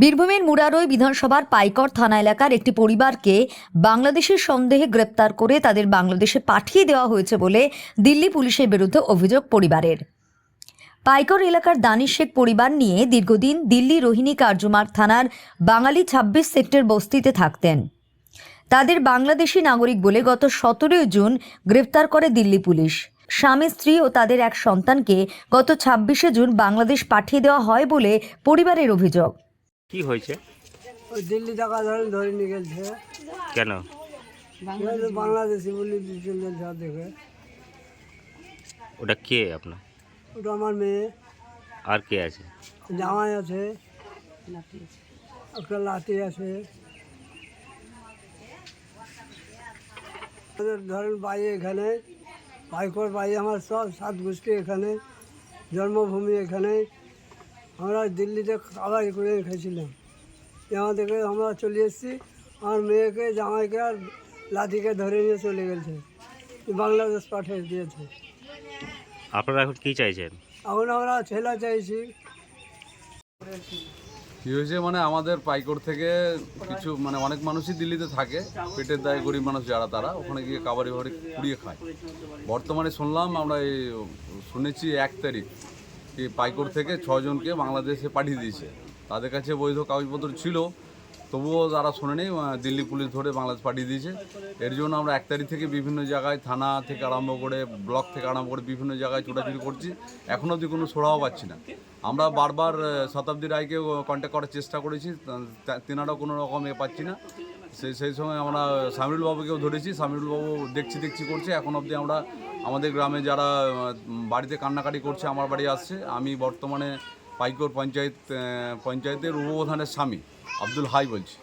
বীরভূমের মুরারই বিধানসভার পাইকর থানা এলাকার একটি পরিবারকে বাংলাদেশের সন্দেহে গ্রেপ্তার করে তাদের বাংলাদেশে পাঠিয়ে দেওয়া হয়েছে বলে দিল্লি পুলিশের বিরুদ্ধে অভিযোগ পরিবারের। পাইকর এলাকার দানিশ শেখ পরিবার নিয়ে দীর্ঘদিন দিল্লি রোহিণী কার্যমার্গ থানার বাঙালি ছাব্বিশ সেক্টর বস্তিতে থাকতেন। তাদের বাংলাদেশি নাগরিক বলে গত সতেরোই জুন গ্রেপ্তার করে দিল্লি পুলিশ। স্বামী, স্ত্রী ও তাদের এক সন্তানকে গত ছাব্বিশে জুন বাংলাদেশ পাঠিয়ে দেওয়া হয় বলে পরিবারের অভিযোগ। কি হয়েছে? ওই দিল্লি টাকা ধরেন ধরে নিয়ে গেছে। কেন? বাংলাদেশি বলি। দুজন যা দেখে। ওটা কে আপনার? ওটা আমার মেয়ে। আর কে আছে? জামাই আছে। একটা লাঠি আছে। ধরেন বাড়ি এখানে। বাইকর বাই আমার সব সাত গোষ্ঠী এখানে। জন্মভূমি এখানে। আমরা দিল্লিতে খাবার করে খেয়েছিলাম আমাদেরকে আমরা চলে এসেছি আমার মেয়েকে জামাইকে আর লাঠিকে ধরে নিয়ে চলে গেছে। বাংলাদেশ পাঠিয়ে দিয়েছে। আপনারা এখন কি চাইছেন? এখন আমরা ছেলে চাইছি। কি হয়েছে মানে আমাদের পাইকোর থেকে কিছু মানে অনেক মানুষই দিল্লিতে থাকে পেটের দায়ে গরিব মানুষ যারা তারা ওখানে গিয়ে কাবারি ভারি কুড়িয়ে খায়। বর্তমানে শুনলাম আমরা এই শুনেছি এক তারিখ কি পাইকর থেকে ছজনকে বাংলাদেশে পাঠিয়ে দিয়েছে। তাদের কাছে বৈধ কাগজপত্র ছিল। তবুও তারা শোনেনি দিল্লি পুলিশ ধরে বাংলাদেশ পাঠিয়ে দিয়েছে। এর জন্য আমরা এক তারিখ থেকে বিভিন্ন জায়গায়, থানা থেকে আরম্ভ করে, ব্লক থেকে আরম্ভ করে বিভিন্ন জায়গায় ছোটাছুটি করছি। এখনও অবধি কোনো সোড়াও পাচ্ছি না। আমরা বারবার শতাব্দী রায়কে কন্ট্যাক্ট করার চেষ্টা করেছি। তেনারাও কোনো রকম এ পাচ্ছি না। সেই সেই সময় আমরা সামিরুল বাবুকেও ধরেছি সামিরুল বাবু দেখছি দেখছি করছে। এখন অবধি আমরা আমাদের গ্রামে যারা বাড়িতে কান্নাকাটি করছে আমার বাড়ি আসছে। আমি বর্তমানে পাইকর পঞ্চায়েত পঞ্চায়েতের উপপ্রধানের স্বামী আব্দুল হাই বলছি।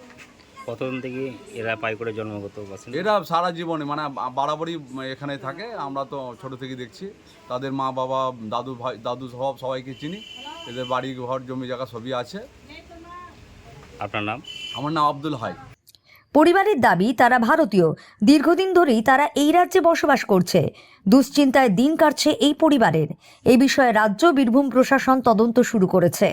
কতদিন থেকে এরা পাই করে জন্মগত এরা সারা জীবনে মানে বাড়াবাড়ি এখানে থাকে আমরা তো ছোট থেকে দেখছি। তাদের মা বাবা দাদু ভাই দাদু সব সবাইকে চিনি। এদের বাড়ি ঘর জমি জায়গা সবই আছে। আপনার নাম? আমার নাম আব্দুল হাই। পরিবারের দাবি, তারা ভারতীয়। দীর্ঘদিন ধরেই তারা এই রাজ্যে বসবাস করছে। দুশ্চিন্তায় দিন কাটছে এই পরিবারের। এ বিষয়ে রাজ্য বীরভূম প্রশাসন তদন্ত শুরু করেছে।